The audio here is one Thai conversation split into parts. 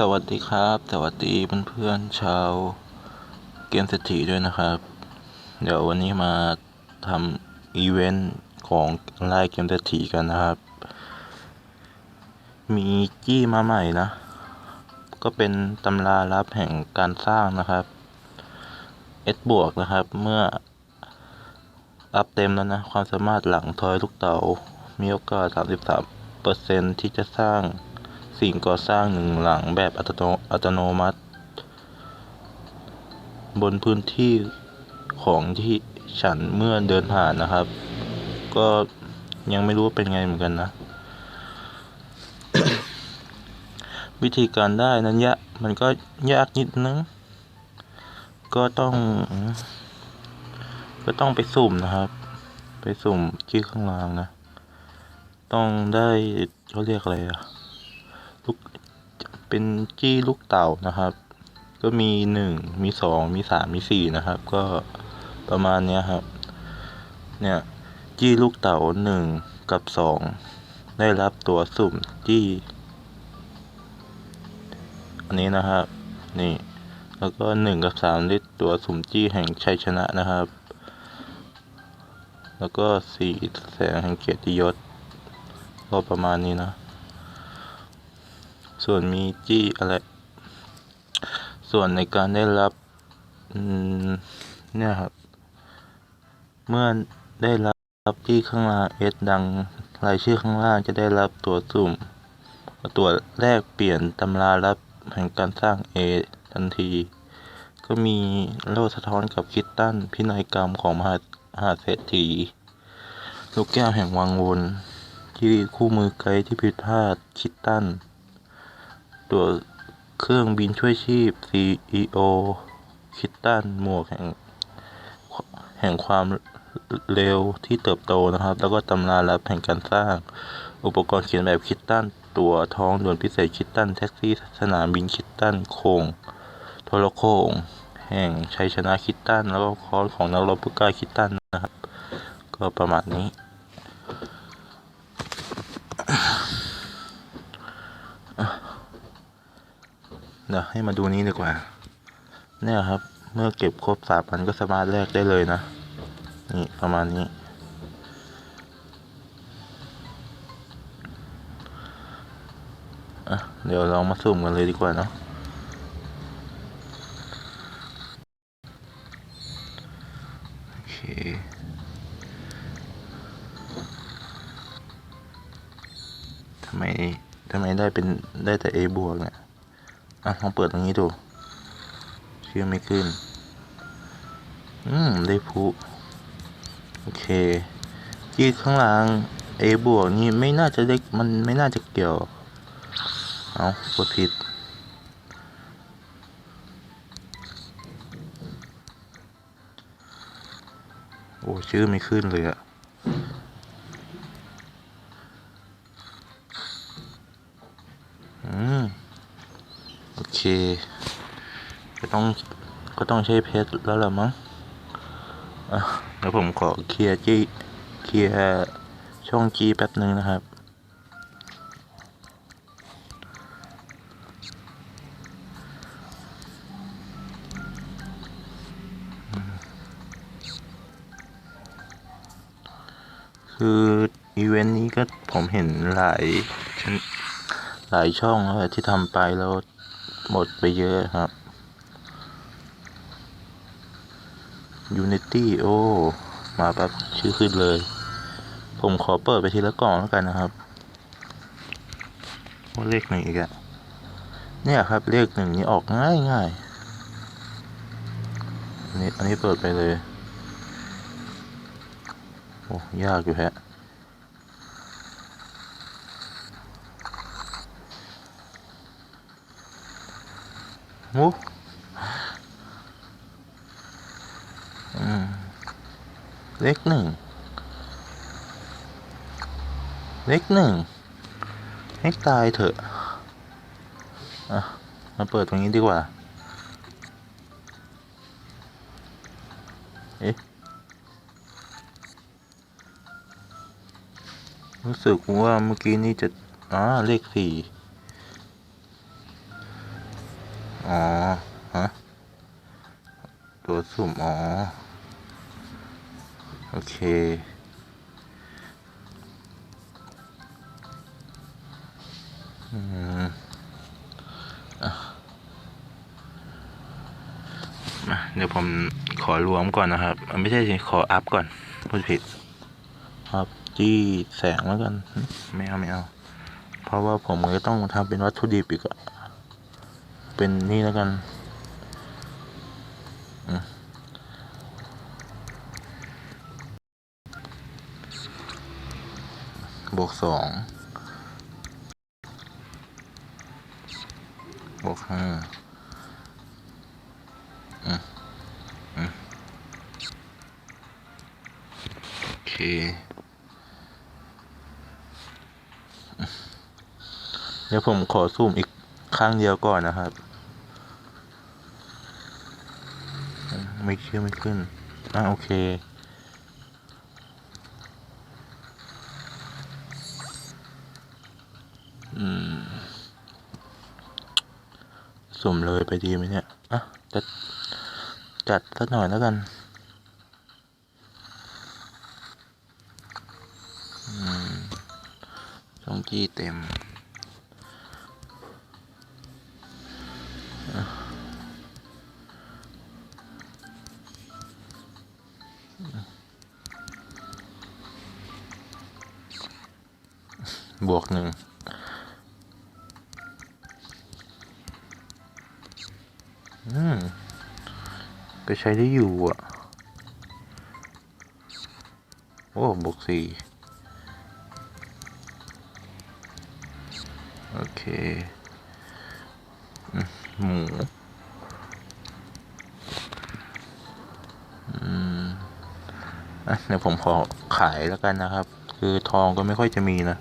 สวัสดีครับ สวัสดีเพื่อนๆชาวเกมเศรษฐีด้วยนะครับ เดี๋ยววันนี้มาทำอีเวนต์ของไลน์เกมเศรษฐีกันนะครับ มีจี้มาใหม่นะ ก็เป็นตำราลับแห่งการสร้างนะครับ S บวกนะครับ เมื่ออัพเต็มแล้วนะ ความสามารถหลังทอยลูกเต๋ามีโอกาส 33เปอร์เซ็นที่จะสร้าง สิ่งก่อสร้างหนึ่งหลังแบบอัตโนตโนมัติ บนพื้นที่ของที่ฉันเมื่อเดินผ่านนะครับ ก็ยังไม่รู้ว่าเป็นไงเหมือนกันนะ วิธีการได้นั้นยะมันก็ยากนิดนึง ก็ต้อง ก็ต้องไปสุ่มนะครับ ไปสุ่มที่ข้างล่างนะ ต้องได้เขาเรียกอะไรอะ เป็นจี้ลูกเต่านะครับ ก็มีหนึ่งมีสองมีสามมีสี่นะครับ ก็ประมาณเนี้ยครับ เนี่ยจี้ลูกเต่าหนึ่งกับสองได้รับตัวสุ่มจี้อันนี้นะครับ นี่ แล้วก็หนึ่งกับสามได้ตัวสุ่มจี้แห่งชัยชนะนะครับ แล้วก็สี่แสงแห่งเกียรติยศก็ประมาณนี้นะ ส่วนมีจี้อะไร ส่วนในการได้รับเนี่ยครับ เมื่อได้รับที่ข้างล่างเอสดังรายชื่อข้างล่างจะได้รับตัวสุ่ม ตัวแรกเปลี่ยนตำรารับแห่งการสร้างเอทันที ก็มีโลสะท้อนกับคิตตันพินัยกรรมของมหามหาเศรษฐีลูกแก้วแห่งวังวน ที่คู่มือไกด์ที่ผิดพลาดคิตตัน ตัวเครื่องบินช่วยชีพ CEO คิตตันหมวกแห่งแห่งความเร็วที่เติบโตนะครับ แล้วก็ตำราลับแห่งการสร้าง อุปกรณ์เขียนแบบคิตตัน ตัวท้องด่วนพิเศษคิตตัน แท็กซี่สนามบินคิตตันโคงโทรโคงแห่งชัยชนะคิตตัน แล้วก็คอร์สของนักรบผู้กล้าคิตตันนะครับ ก็ประมาณนี้ เดี๋ยวให้มาดูนี้ดีกว่า เนี่ยครับ เมื่อเก็บครบสามพันก็สามารถแลกได้เลยนะ นี่ประมาณนี้ อะ เดี๋ยวเรามาสุ่มกันเลยดีกว่าเนาะโอเคทำไมทำไมได้เป็นได้แต่ A บวกเนี่ย อะลองเปิดตรงนี้ดูเชื่อไม่ขึ้น อืม ได้พุโอเคที่ข้างหลัง A บวกนี่ไม่น่าจะได้มันไม่น่าจะเกี่ยว เอากดผิด โอ้ ชื่อไม่ขึ้นเลยอะอืม โอเค ก็ต้องก็ต้องใช้เพชรแล้วล่ะมั้งอะเดี๋ยวผมขอเคลียร์จี้เคลียร์ช่องจีแป๊บหนึ่งนะครับ คืออีเวนต์นี้ก็ผมเห็นหลายหลายช่องแล้วที่ทำไปแล้ว หมดไปเยอะครับ Unity โอ้ มาแบบชื่อขึ้นเลย ผมขอเปิดไปทีละกล่องแล้วกันนะครับว่าเลขหนึ่งอีกอะเนี่ยครับเลขหนึ่งนี่ออกง่ายง่ายอันนี้อันนี้เปิดไปเลย โอ้ยากอยู่แฮะ โอ้อื มเลขหนึ่ง เลขหนึ่ง เลขตายเถอะอะมาเปิดตรงนี้ดีกว่า เอ๊ะ รู้สึกว่าเมื่อกี้นี่จะอ่าเลขสี่ อ๋อ ฮะ ตัวสุ่ม อ๋อ โอเค อืมอเดี๋ยวผมขอรวมก่อนนะครับ ไม่ใช่สิขออัพก่อนพูดผิด ครับจี้แสงแล้วกัน ไม่เอาไม่เอา เพราะว่าผมก็ต้องทำเป็นวัตถุดิบอีกอะ เป็นนี่แล้วกันบวกสองบวกห้าอืมอืมโอเคเดี๋ยวผมขอซูมอีก ครั้งเดียวก่อนนะครับ ไม่เชื่อไม่ขึ้น อะโอเค อืมสุ่มเลยไปดีไหมเนี่ย อะจัดจัดสักหน่อยแล้วกันอืมช่องจี้เต็ม บวกหนึ่งอืม ก็ใช้ได้อยู่อะ โอ้บวกสี่โอเคหมูอืมอะเดี๋ยวผมขอขายแล้วกันนะครับ คือทองก็ไม่ค่อยจะมีนะ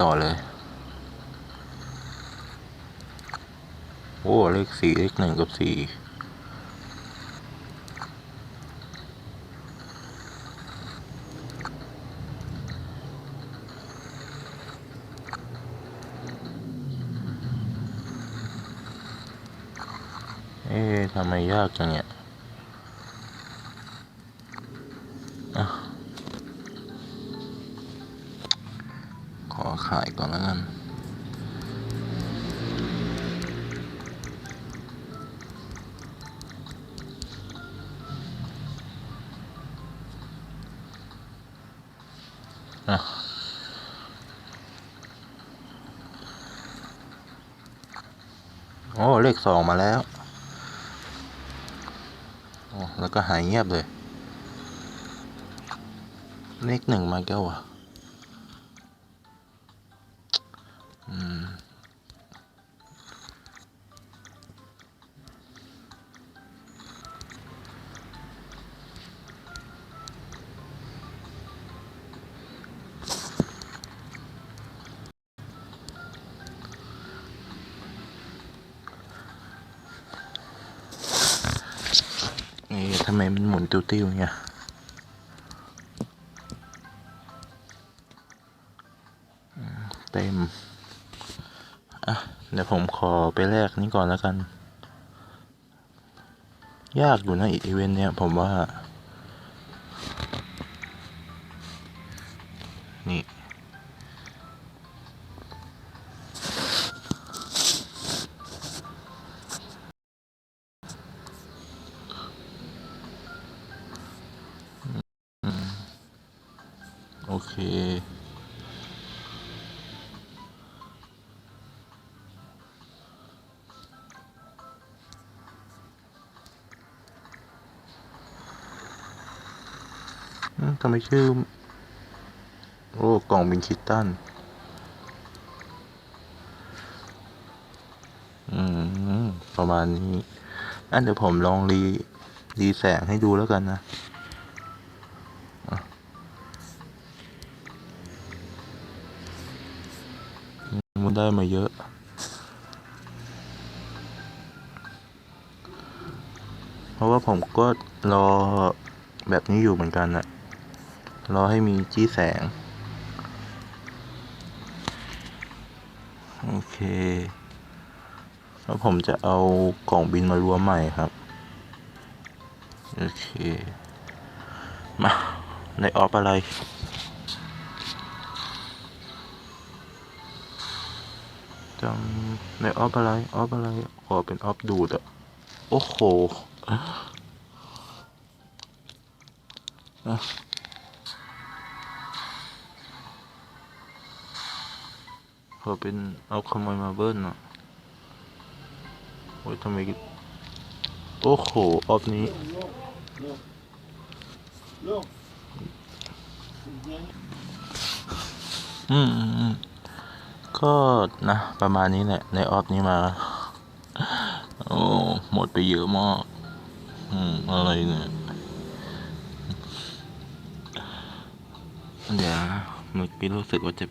ต่อเลย โอ้ เลขสี่เลขหนึ่งกับสี่เอ๊ะทำไมยากจังเนี่ย ขอขายก่อนแล้วกันอะโอ้เลขสองมาแล้วโอ้แล้วก็หายเงียบเลย เลขหนึ่งมาแก้วอะ อืมนี่ทำไมมันหมุนติ้วๆเนี่ย อะ เดี๋ยวผมขอไปแลกนี้ก่อนแล้วกัน ยากอยู่นะอีเวนต์เนี่ยผมว่า ทำไมชื่อ โอ้ กล่องบินคิตตันอืม ประมาณนี้อันเดี๋ยวผมลองรี รีแสงให้ดูแล้วกันนะมันได้มาเยอะโอราะว่าผมก็รอแบบนี้อยู่เหมือนกันนะ รอให้มีจี้แสง โอเค แล้วผมจะเอากล่องบินมารวมใหม่ครับ โอเค มาในออฟอะไรจำในออฟอะไร ออฟอะไร ขอเป็นออฟดูดอะโอ้โหอะ ขอเป็นเอาขโมยมาเบิ้ลอะโอ้ยทำไมโอ้โหออฟนี้อืมก็นะ ประมาณนี้แหละ ในออฟนี้มา โอ้ หมดไปเยอะมาก อืม อะไรเนี่ย เดี๋ยวนะเมื่อกี้รู้สึกว่าจะ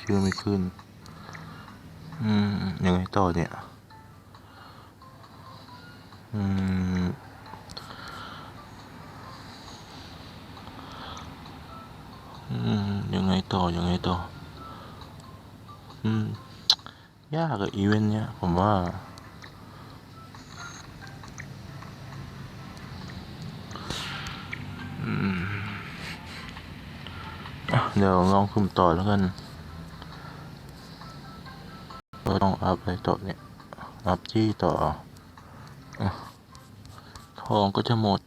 ชื่อไม่ขึ้น อืม ยังไงต่อเนี่ย อืม อืม ยังไงต่อ ยังไงต่อ อืม ยากอะอีเวนต์เนี้ย ผมว่า อืมอะ เดี๋ยวลองคุมต่อแล้วกันก็ต้องอัพอะไรต่อเนี่ย อัพจี้ต่ออทองก็จะหมด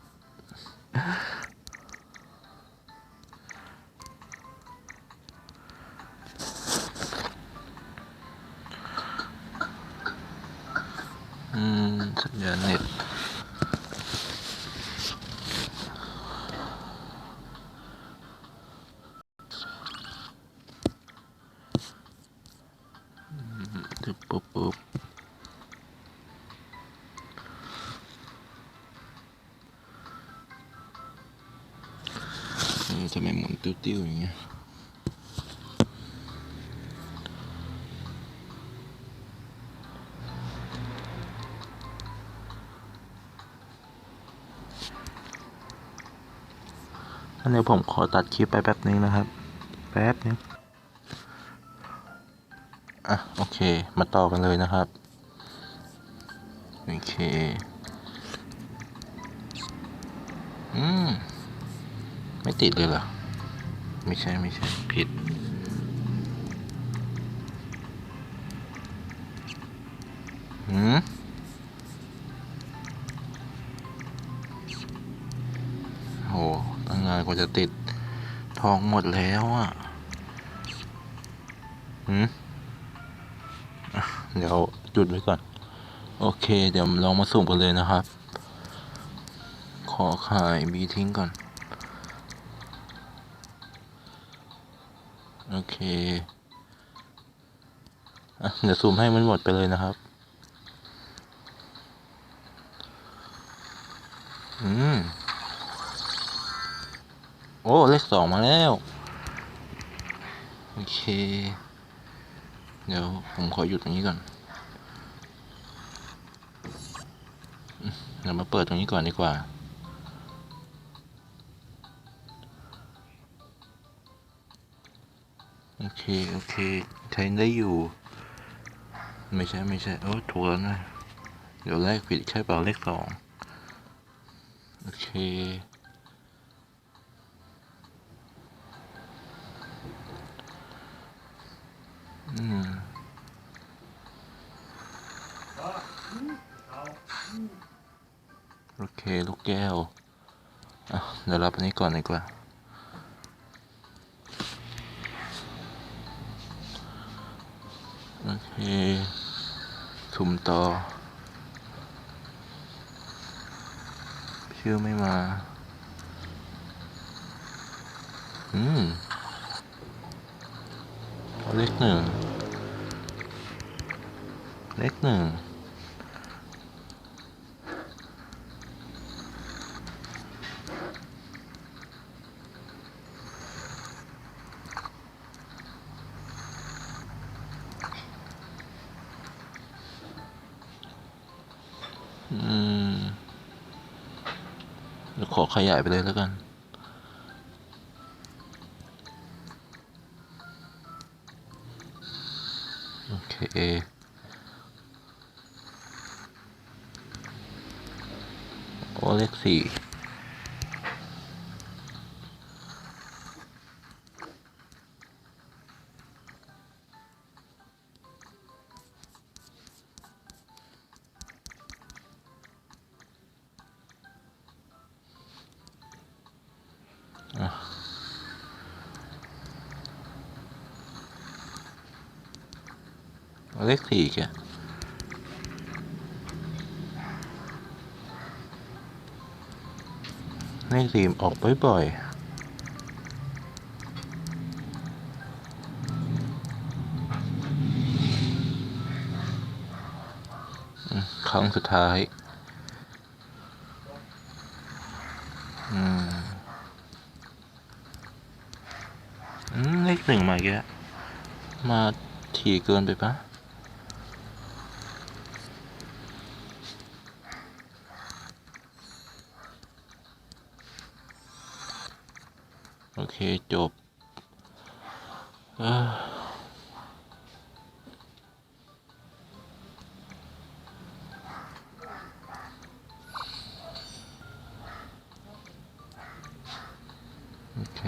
ทำไมหมุนติ้วๆอย่างเงี้ยอันนี้ผมขอตัดคลิปไปแป๊บนึงนะครับ แป๊บนึงอะ โอเค มาต่อกันเลยนะครับ โอเค อืมไม่ ติดเลยเหรอ ไม่ใช่ไม่ใช่ผิด หืมโหตั้งงานกว่าจะติด ทองหมดแล้วอะ หืมเดี๋ยวจุดไว้ก่อน โอเค เดี๋ยวลองมาสุ่มกันเลยนะครับ ขอขายบีทิ้งก่อน โอเคเดี๋ยวซูมให้มันหมดไปเลยนะครับ อืม โอ้ เลขสองมาแล้ว โอเค เดี๋ยวผมขอหยุดตรงนี้ก่อน เดี๋ยวมาเปิดตรงนี้ก่อนดีกว่า โอเคโอเค ใช้ได้อยู่ ไม่ใช่ไม่ใช่โอ้ถูกแล้วนะ เดี๋ยวแรกผิดใช่เปล่าเลขสองโอเคอืมโอเค ลูกแก้ว อะ เดี๋ยวรับอันนี้ก่อนดีกว่า มีถุ่มต่อชื่อไม่มา อืมเอาเลขหนึ่ง เลขหนึ่ง ขยายไปเลยแล้วกัน โอเคโอเลขสี่ เลขสี่แกเลขสี่ออกบ่อยๆครั้งสุดท้ายอืมเลขหนึ่งมาอีกแล้วมาถี่เกินไปปะ โอเค จบเอ้อโอเค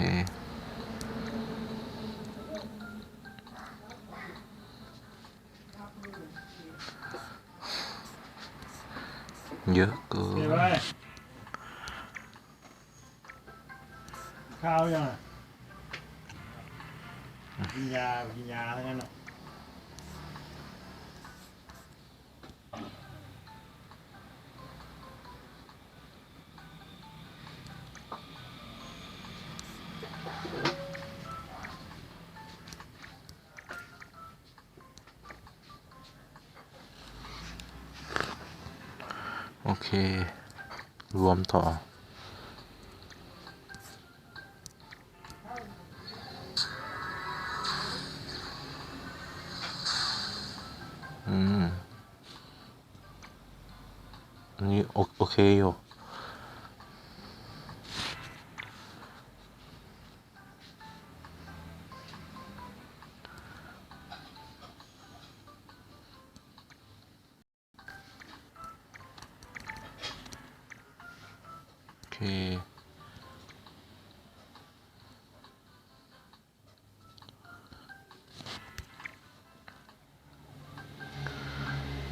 เยอะเกิเห็นนไหมข้าวยังอะกิน ยากินยาทั้งนั้นอะโอเค รวมต่อ อเค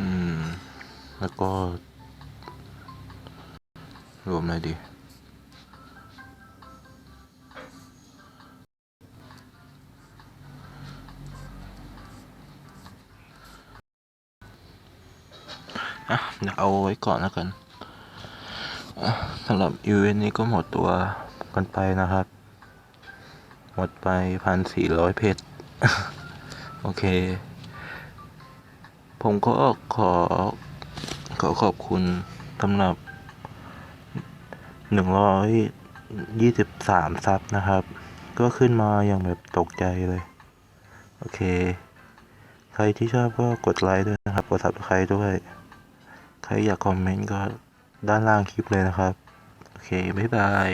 อืม แล้วก็ รวมอะไรดีอะเดี๋ยวเอาไว้ก่อนแล้วกัน สำหรับอีเวนต์นี้ก็หมดตัวกันไปนะครับ หมดไปพันสี่ร้อยเพชรโอเค ผมก็ขอ ขอขอบคุณสำหรับหนึ่งร้อยยี่สิบสามซับนะครับ ก็ขึ้นมาอย่างแบบตกใจเลย โอเค ใครที่ชอบก็กดไลค์ด้วยนะครับ กด subscribe ด้วย ใครอยากคอมเมนต์ก็ ด้านล่างคลิปเลยนะครับ โอเค บ๊ายบาย